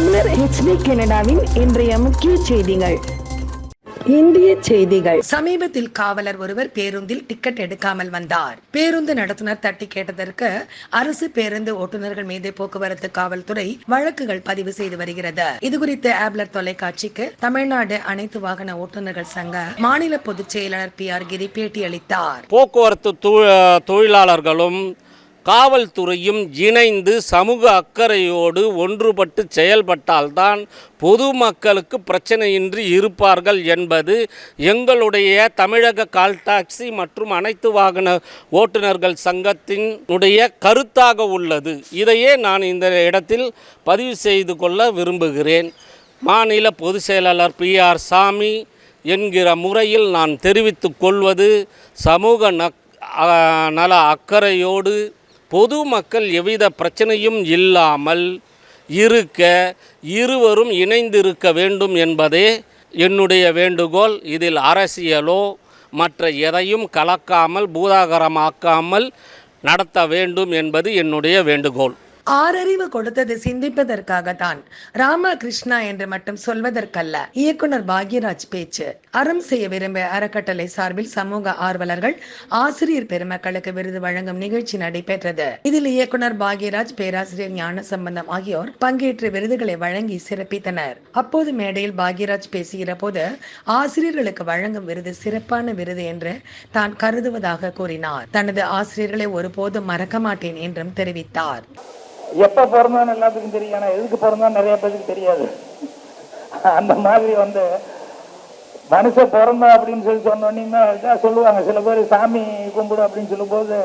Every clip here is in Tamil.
தமிழர் ஹெச்டி கனடாவின் இன்றைய முக்கிய செய்திகள். இந்திய செய்திகள். சமீபத்தில் காவலர் ஒருவர் பேருந்தில் டிக்கெட் எடுக்காமல் வந்தார். பேருந்து நடத்துனர் தட்டி கேட்டதற்கு அரசு பேருந்து ஓட்டுநர்கள் மீது போக்குவரத்து காவல்துறை வழக்குகள் பதிவு செய்து வருகிறது. இதுகுறித்து ஆப்லர் தொலைக்காட்சிக்கு தமிழ்நாடு அனைத்து வாகன ஓட்டுநர்கள் சங்க மாநில பொதுச் செயலாளர் பி ஆர் கிரி பேட்டியளித்தார். போக்குவரத்து தொழிலாளர்களும் காவல்துறையும் இணைந்து சமூக அக்கறையோடு ஒன்றுபட்டு செயல்பட்டால்தான் பொதுமக்களுக்கு பிரச்சனையின்றி இருப்பார்கள் என்பது எங்களுடைய தமிழக கால் டாக்ஸி மற்றும் அனைத்து வாகன ஓட்டுநர்கள் சங்கத்தினுடைய கருத்தாக உள்ளது. இதையே நான் இந்த இடத்தில் பதிவு செய்து கொள்ள விரும்புகிறேன். மாநில பொதுச் செயலாளர் பி ஆர் சாமி என்கிற முறையில் நான் தெரிவித்துக் கொள்வது சமூக நக் நல அக்கறையோடு பொதுமக்கள் எவ்வித பிரச்சனையும் இல்லாமல் இருக்க இருவரும் இணைந்திருக்க வேண்டும் என்பதே என்னுடைய வேண்டுகோள். இதில் அரசியலோ மற்ற எதையும் கலக்காமல் பூதாகரமாக்காமல் நடத்த வேண்டும் என்பது என்னுடைய வேண்டுகோள். ஆறறிவு கொடுத்தது சிந்திப்பதற்காகத்தான் ராமகிருஷ்ணா என்று மட்டும் சொல்வதற்கல்ல. இயக்குனர் பாக்யராஜ் பேச்சு. அறம் செய்ய விரும்பிய அறக்கட்டளை சார்பில் சமூக ஆர்வலர்கள் ஆசிரியர் பெருமக்களுக்கு விருது வழங்கும் நிகழ்ச்சி நடைபெற்றது. இதில் இயக்குனர் பாக்யராஜ் பேராசிரியர் ஞான சம்பந்தம் ஆகியோர் பங்கேற்று விருதுகளை வழங்கி சிறப்பித்தனர். அப்போது மேடையில் பாக்யராஜ் பேசுகிற போது ஆசிரியர்களுக்கு வழங்கும் விருது சிறப்பான விருது என்று தான் கருதுவதாக கூறினார். தனது ஆசிரியர்களை ஒருபோதும் மறக்க மாட்டேன் என்றும் தெரிவித்தார். எப்ப பிறந்தோன்னு எல்லாத்துக்கும் தெரியும். ஆனா எதுக்கு பிறந்தோம் நிறைய பேருக்கு தெரியாது. அந்த மாதிரி வந்து மனுஷன் பிறந்தோம் அப்படின்னு சொல்லி சொன்னோன்னே சொல்லுவாங்க. சில பேர் சாமி கும்பிடு அப்படின்னு சொல்லும்போது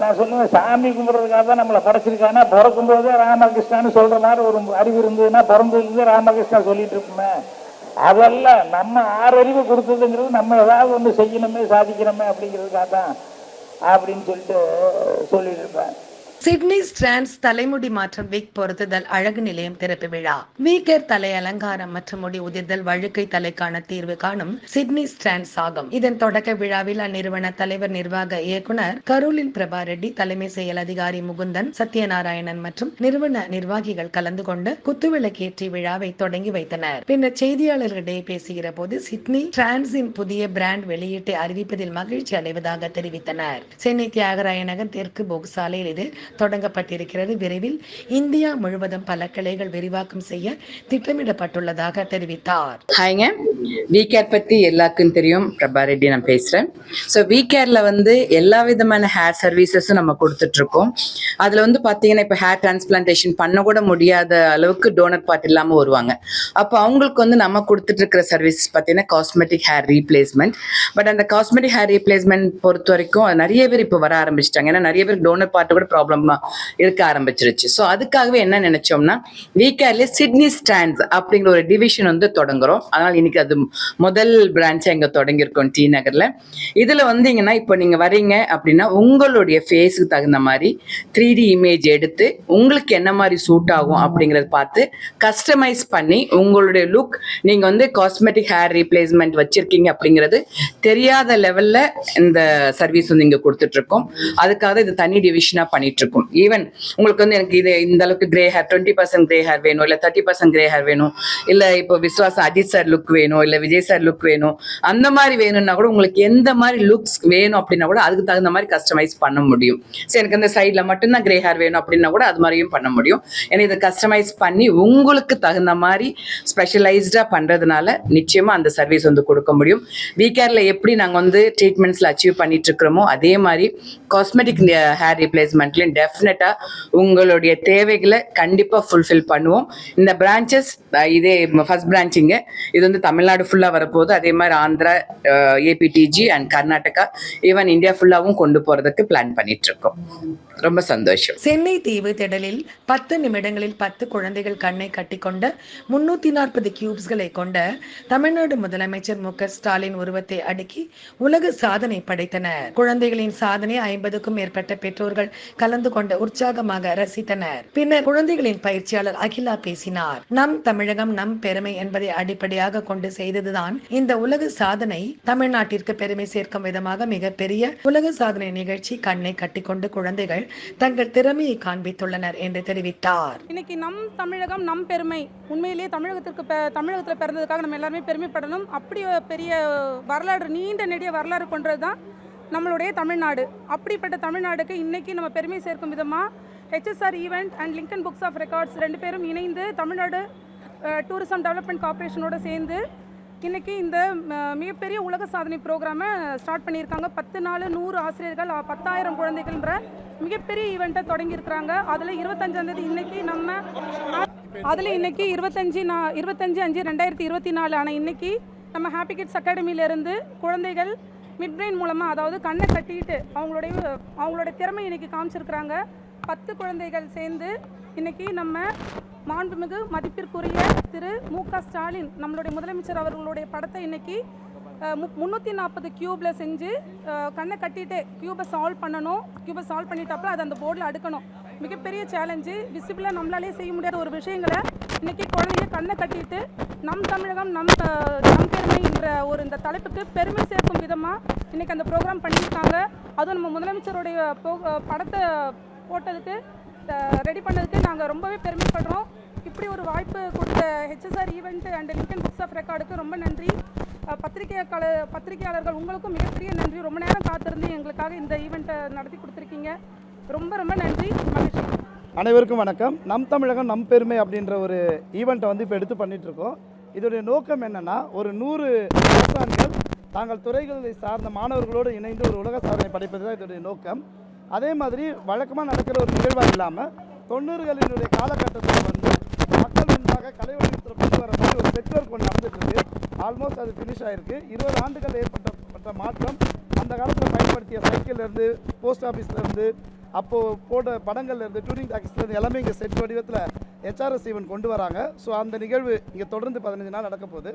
நான் சொல்லுவேன் சாமி கும்பிடுறதுக்காக தான் நம்மளை படைச்சிருக்கானா பிறக்கும் போதே ராமகிருஷ்ணான்னு சொல்ற மாதிரி ஒரு அறிவு இருந்ததுன்னா பிறந்ததுலேருந்து ராமகிருஷ்ணா சொல்லிட்டு இருப்போமே. அதெல்லாம் நம்ம ஆறறிவு கொடுத்ததுங்கிறது நம்ம ஏதாவது ஒன்று செய்யணுமே சாதிக்கணுமே அப்படிங்கிறதுக்காக தான் அப்படின்னு சொல்லிட்டு சொல்லிட்டு இருப்பேன். சிட்னி ஸ்ட்ராண்ட்ஸ் தலைமுடி மாற்றம் விக் பொருத்துதல் அழகு நிலையம் திறப்பு விழா. வீக்கர் தலை அலங்காரம் மற்றும் முடி உதிர்தல் வழுக்கை தலைக்கான தீர்வு காணும் சிட்னி ஸ்ட்ராண்ட்ஸ் ஆகும் இதன் தொடக்க விழாவில் அந்நிறுவன தலைவர் நிர்வாக இயக்குனர் கருளின் பிரபா ரெட்டி தலைமை செயல் அதிகாரி முகுந்தன் சத்யநாராயணன் மற்றும் நிறுவன நிர்வாகிகள் கலந்து கொண்டு குத்துவிளக்கேற்றி விழாவை தொடங்கி வைத்தனர். பின்னர் செய்தியாளர்களிடையே பேசுகிற போது சிட்னி டிரான்ஸின் புதிய பிராண்ட் வெளியீட்டை அறிவிப்பதில் மகிழ்ச்சி அடைவதாக தெரிவித்தனர். சென்னை தியாகராய நகர் தெற்கு போக்சாலையில் இது தொடங்கப்பட்டிருக்கிறது. விரைவில் இந்தியா முழுவதும் பல கிளைகள் விரிவாக்கம் செய்ய திட்டமிடப்பட்டுள்ளதாக தெரிவித்தார். ஹாய்ங்க விகேர் பற்றி எல்லாருக்கும் தெரியும். பிரபா ரெட்டி நான் பேசுறேன். ஸோ விகேர்ல வந்து எல்லா விதமான ஹேர் சர்வீசஸும் நம்ம கொடுத்துட்ருக்கோம். அதில் வந்து பார்த்தீங்கன்னா இப்போ ஹேர் டிரான்ஸ்பிளான்டேஷன் பண்ண கூட முடியாத அளவுக்கு டோனர் பார்ட் இல்லாமல் வருவாங்க. அப்போ அவங்களுக்கு வந்து நம்ம கொடுத்துட்ருக்கிற சர்வீசஸ் பார்த்தீங்கன்னா காஸ்மெட்டிக் ஹேர் ரீப்ளேஸ்மெண்ட் பட் அந்த காஸ்மெட்டிக் ஹேர் ரீப்ளேஸ்மெண்ட் பொறுத்த வரைக்கும் நிறைய பேர் இப்போ வர ஆரம்பிச்சிட்டாங்க. ஏன்னா நிறைய பேர் டோனர் பார்ட்டு கூட ப்ராப்ளம் இருக்க ஆரம்பிச்சிருச்சு. ஸோ அதுக்காகவே என்ன நினைச்சோம்னா விகேர்லேயே சிட்னி ஸ்டாண்ட்ஸ் அப்படிங்கிற ஒரு டிவிஷன் வந்து தொடங்குறோம். அதனால் இன்னைக்கு அது முதல் பிரான்ச்சை இங்கே தொடங்கியிருக்கோம் டி நகரில். இதில் வந்தீங்கன்னா இப்போ நீங்கள் வரீங்க அப்படின்னா உங்களுடைய ஃபேஸுக்கு தகுந்த மாதிரி த்ரீ டி இமேஜ் எடுத்து உங்களுக்கு என்ன மாதிரி சூட் ஆகும் அப்படிங்கிறத பார்த்து கஸ்டமைஸ் பண்ணி உங்களுடைய லுக் நீங்கள் வந்து காஸ்மெட்டிக் ஹேர் ரீப்ளேஸ்மெண்ட் வச்சுருக்கீங்க அப்படிங்கிறது தெரியாத லெவலில் இந்த சர்வீஸ் வந்து இங்கே கொடுத்துட்ருக்கோம் அதுக்காக இது தனி டிவிஷனாக பண்ணிகிட்ருக்கோம் ஈவன் உங்களுக்கு வந்து எனக்கு இது இந்த அளவுக்கு grey hair twenty percent grey hair வேணும் இல்லை தேர்ட்டி பர்சன்ட் கிரே ஹேர் வேணும் இல்லை இப்போ விஸ்வாசம் அஜித் சார் லுக் வேணும் இல்லை விஜய் சார் லுக் வேணும் அந்த மாதிரி வேணும்னா கூட உங்களுக்கு எந்த மாதிரி லுக்ஸ் வேணும் அப்படின்னா கூட அதுக்கு தகுந்த மாதிரி கஸ்டமைஸ் பண்ண முடியும். சரி எனக்கு அந்த சைடில் மட்டும்தான் கிரே ஹேர் வேணும் அப்படின்னா கூட அது மாதிரியும் பண்ண முடியும். ஏன்னா இதை கஸ்டமைஸ் பண்ணி உங்களுக்கு தகுந்த மாதிரி ஸ்பெஷலைஸ்டாக பண்ணுறதுனால நிச்சயமாக அந்த சர்வீஸ் வந்து கொடுக்க முடியும். வீக்கேரில் எப்படி நாங்கள் வந்து ட்ரீட்மெண்ட்ஸில் அச்சீவ் பண்ணிட்டு இருக்கிறோமோ அதே மாதிரி காஸ்மெட்டிக் ஹேர் ரீப்ளேஸ்மெண்ட்லேயும் டெஃபினட்டாக உங்களுடைய தேவைகளை கண்டிப்பாக ஃபுல்ஃபில் பண்ணுவோம். இந்த பிரான்ச்சஸ் இதே ஃபர்ஸ்ட் பிரான்ச்சிங்க இது வந்து தமிழ்நாடு ஃபுல்லாக வரப்போகுது. அதே மாதிரி Andhra ABDG and Karnataka even India ஃபுல்லாகவும் கொண்டு போகிறதுக்கு பிளான் பண்ணிட்டு இருக்கோம் ரொம்ப சந்தோஷம். சென்னை தீவு திடலில் பத்து நிமிடங்களில் பத்து குழந்தைகள் கண்ணை கட்டிக்கொண்ட முன்னூத்தி நாற்பது கியூப்ஸ்களை கொண்ட தமிழ்நாடு முதலமைச்சர் மு ஸ்டாலின் உருவத்தை அடுக்கி உலக சாதனை படைத்தனர். குழந்தைகளின் சாதனை ஐம்பதுக்கும் மேற்பட்ட பெற்றோர்கள் கலந்து கலந்து கொண்டு உற்சாகமாக ரசித்தனர். பின்னர் குழந்தைகளின் பயிற்சியாளர் அகிலா பேசினார். நம் தமிழகம் நம் பெருமை என்பதை அடிப்படையாக கொண்டு செய்ததுதான் இந்த உலக சாதனை. தமிழ்நாட்டிற்கு பெருமை சேர்க்கும் விதமாக மிகப்பெரிய உலக சாதனை நிகழ்ச்சி கண்ணை கட்டிக்கொண்டு குழந்தைகள் தங்கள் திறமையை காண்பித்துள்ளனர் என்று தெரிவித்தார். இன்னைக்கு நம் தமிழகம் நம் பெருமை. உண்மையிலேயே தமிழகத்திற்கு தமிழகத்தில் பிறந்ததுக்காக நம்ம எல்லாருமே பெருமைப்படணும். அப்படி ஒரு பெரிய வரலாறு நீண்ட நெடிய வரலாறு கொண்டது தான் நம்மளுடைய தமிழ்நாடு. அப்படிப்பட்ட தமிழ்நாடுக்கு இன்றைக்கி நம்ம பெருமை சேர்க்கும் விதமாக HSR event and Lincoln books of records ரெண்டு பேரும் இணைந்து தமிழ்நாடு டூரிசம் டெவலப்மெண்ட் கார்ப்பரேஷனோட சேர்ந்து இன்னைக்கு இந்த ம, மிகப்பெரிய உலக சாதனை ப்ரோக்ராமை ஸ்டார்ட் பண்ணியிருக்காங்க. பத்து நாள் நூறு ஆசிரியர்கள் பத்தாயிரம் குழந்தைகள்ன்ற மிகப்பெரிய ஈவெண்ட்டை தொடங்கியிருக்கிறாங்க. அதில் இருபத்தஞ்சாந்தேதி இன்றைக்கி நம்ம அதில் இன்னைக்கு இருபத்தஞ்சி நா இருபத்தஞ்சி அஞ்சு ரெண்டாயிரத்தி இருபத்தி நாலு ஆன இன்னைக்கு நம்ம ஹாப்பி கிட்ஸ் அகாடமியிலேருந்து குழந்தைகள் மிட் பிரெயின் மூலமாக அதாவது கண்ணை கட்டிட்டு அவங்களுடைய அவங்களோட திறமை இன்னைக்கு காமிச்சிருக்கிறாங்க. பத்து குழந்தைகள் சேர்ந்து இன்னைக்கு நம்ம மாண்புமிகு மதிப்பிற்குரிய திரு மு க ஸ்டாலின் நம்மளுடைய முதலமைச்சர் அவர்களுடைய படத்தை இன்னைக்கு முந்நூற்றி நாற்பது க்யூப்பில் செஞ்சு கண்ணை கட்டிட்டு க்யூபை சால்வ் பண்ணணும். க்யூபை சால்வ் பண்ணிட்டாப்புல அதை அந்த போர்டில் அடுக்கணும். மிகப்பெரிய சேலஞ்சு விசிபிளாக நம்மளாலே செய்ய முடியாத ஒரு விஷயங்களை இன்னைக்கு குழந்தைய கண்ணை கட்டிட்டு நம் தமிழகம் நம் அஹ், நம் பெருமை என்ற ஒரு இந்த தலைப்புக்கு பெருமை சேர்க்கும் விதமாக இன்னைக்கு அந்த ப்ரோக்ராம் பண்ணியிருக்காங்க. அதுவும் நம்ம முதலமைச்சருடைய போ- படத்தை போட்டதுக்கு ரெடி பண்ணதுக்கு நாங்கள் ரொம்பவே பெருமைப்படுறோம். இப்படி ஒரு வாய்ப்பு கொடுத்த HSR event and Lincoln books of ரெக்கார்டுக்கு ரொம்ப நன்றி. பத்திரிகையாளர் பத்திரிகையாளர்கள் உங்களுக்கும் மிகப்பெரிய நன்றி. ரொம்ப நேரம் காத்திருந்து எங்களுக்காக இந்த ஈவெண்ட்டை நடத்தி கொடுத்துருக்கீங்க. ரொம்ப ரொம்ப நன்றி. மகிழ்ச்சி. அனைவருக்கும் வணக்கம். நம் தமிழகம் நம் பெருமை அப்படின்ற ஒரு ஈவெண்ட்டை வந்து இப்போ எடுத்து பண்ணிகிட்ருக்கோம் இதோடைய நோக்கம் என்னென்னா ஒரு நூறு நூற்றாண்டுகள் தாங்கள் துறைகளை சார்ந்த மாணவர்களோடு இணைந்து ஒரு உலக சாதனை படைப்பது தான் இதோடைய நோக்கம். அதே மாதிரி வழக்கமாக நடக்கிற ஒரு நிகழ்வாக இல்லாமல் தொண்ணூறுகளினுடைய காலகட்டத்தில் வந்து மக்கள் முன்பாக கலை வடிவத்தில் கொண்டு வர மாதிரி ஒரு செட் ஒர்க் ஒன்று ஆல்மோஸ்ட் அது ஃபினிஷ் ஆகிருக்கு இருபது ஆண்டுகள் ஏற்பட்ட மாற்றம். அந்த காலத்தில் பயன்படுத்திய சைக்கிள்லேருந்து போஸ்ட் ஆஃபீஸ்லேருந்து அப்போது போட்ட படங்கள்லேருந்து டூரிங் டாக்ஸ்லேருந்து எல்லாமே இங்கே செட் வடிவத்தில் ஹெச்ஆர்எஸ் ஈவெண்ட் கொண்டு வராங்க. ஸோ அந்த நிகழ்வு இங்கே தொடர்ந்து பதினஞ்சு நாள் நடக்க போகுது.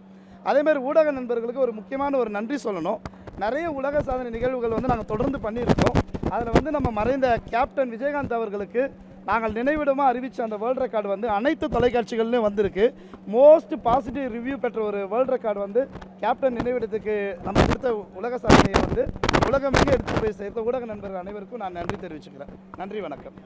அதேமாதிரி ஊடக நண்பர்களுக்கு ஒரு முக்கியமான ஒரு நன்றி சொல்லணும். நிறைய உலக சாதனை நிகழ்வுகள் வந்து நாங்கள் தொடர்ந்து பண்ணியிருக்கோம். அதில் வந்து நம்ம மறைந்த கேப்டன் விஜயகாந்த் அவர்களுக்கு நாங்கள் நினைவிடமாக அறிவித்த அந்த வேர்ல்டு ரெக்கார்டு வந்து அனைத்து தொலைக்காட்சிகள்லையும் வந்திருக்கு. மோஸ்ட் பாசிட்டிவ் ரிவ்யூ பெற்ற ஒரு வேர்ல்டு ரெக்கார்டு வந்து கேப்டன் நினைவிடத்துக்கு நம்ம கொடுத்த உலக சாதனையை வந்து உலகம் எடுத்து போய் சேர்த்த ஊடக நண்பர்கள் அனைவருக்கும் நான் நன்றி தெரிவிச்சுக்கிறேன். நன்றி வணக்கம்.